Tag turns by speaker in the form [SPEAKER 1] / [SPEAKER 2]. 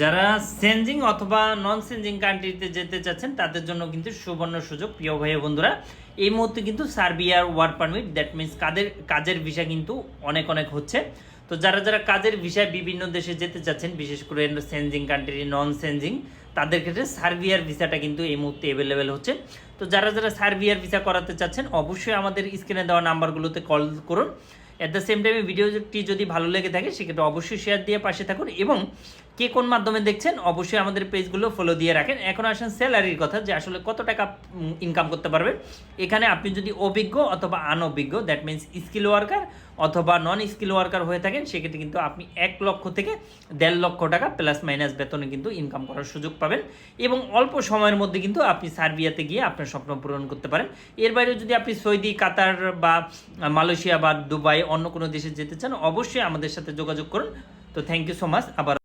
[SPEAKER 1] যারা সেনজিং অথবা নন সেনজিং কান্ট্রিতে যেতে চাচ্ছেন, তাদের জন্য কিন্তু সুবর্ণ সুযোগ। প্রিয় ভাই বন্ধুরা, এই মুহূর্তে কিন্তু সার্বিয়ার ওয়ার্ক পারমিট দ্যাট মিন্স কাদের, কাজের ভিসা কিন্তু অনেক অনেক হচ্ছে। তো যারা যারা কাজের ভিসায় বিভিন্ন দেশে যেতে চাচ্ছেন, বিশেষ করে সেনজিং কান্ট্রি নন সেনজিং তাদের ক্ষেত্রে সার্বিয়ার ভিসাটা কিন্তু এই মুহূর্তে অ্যাভেলেবেল হচ্ছে। তো যারা যারা সার্বিয়ার ভিসা করাতে চাচ্ছেন, অবশ্যই আমাদের স্ক্রিনে দেওয়া নাম্বারগুলোতে কল করুন। অ্যাট দ্য সেম টাইমে ভিডিওটি যদি ভালো লেগে থাকে, সেক্ষেত্রে অবশ্যই শেয়ার দিয়ে পাশে থাকুন এবং কে কোন মাধ্যমে দেখছেন, অবশ্যই আমাদের পেজগুলো ফলো দিয়ে রাখেন। এখন আসেন স্যালারির কথা, যে আসলে কত টাকা ইনকাম করতে পারবেন এখানে আপনি যদি অভিজ্ঞ অথবা আনঅভিজ্ঞ দ্যাট মিন্স স্কিল ওয়ার্কার অথবা নন স্কিল ওয়ার্কার হয়ে থাকেন, সেক্ষেত্রে কিন্তু আপনি এক লক্ষ থেকে দেড় লক্ষ টাকা প্লাস মাইনাস বেতনে কিন্তু ইনকাম করার সুযোগ পাবেন। এবং অল্প সময়ের মধ্যে কিন্তু আপনি সার্বিয়াতে গিয়ে আপনার স্বপ্ন পূরণ করতে পারেন। এর বাইরে যদি আপনি সৌদি, কাতার বা মালয়েশিয়া বা দুবাই, অন্য কোনো দেশে যেতে চান, অবশ্যই আমাদের সাথে যোগাযোগ করুন। তো থ্যাংক ইউ সো মাচ আবার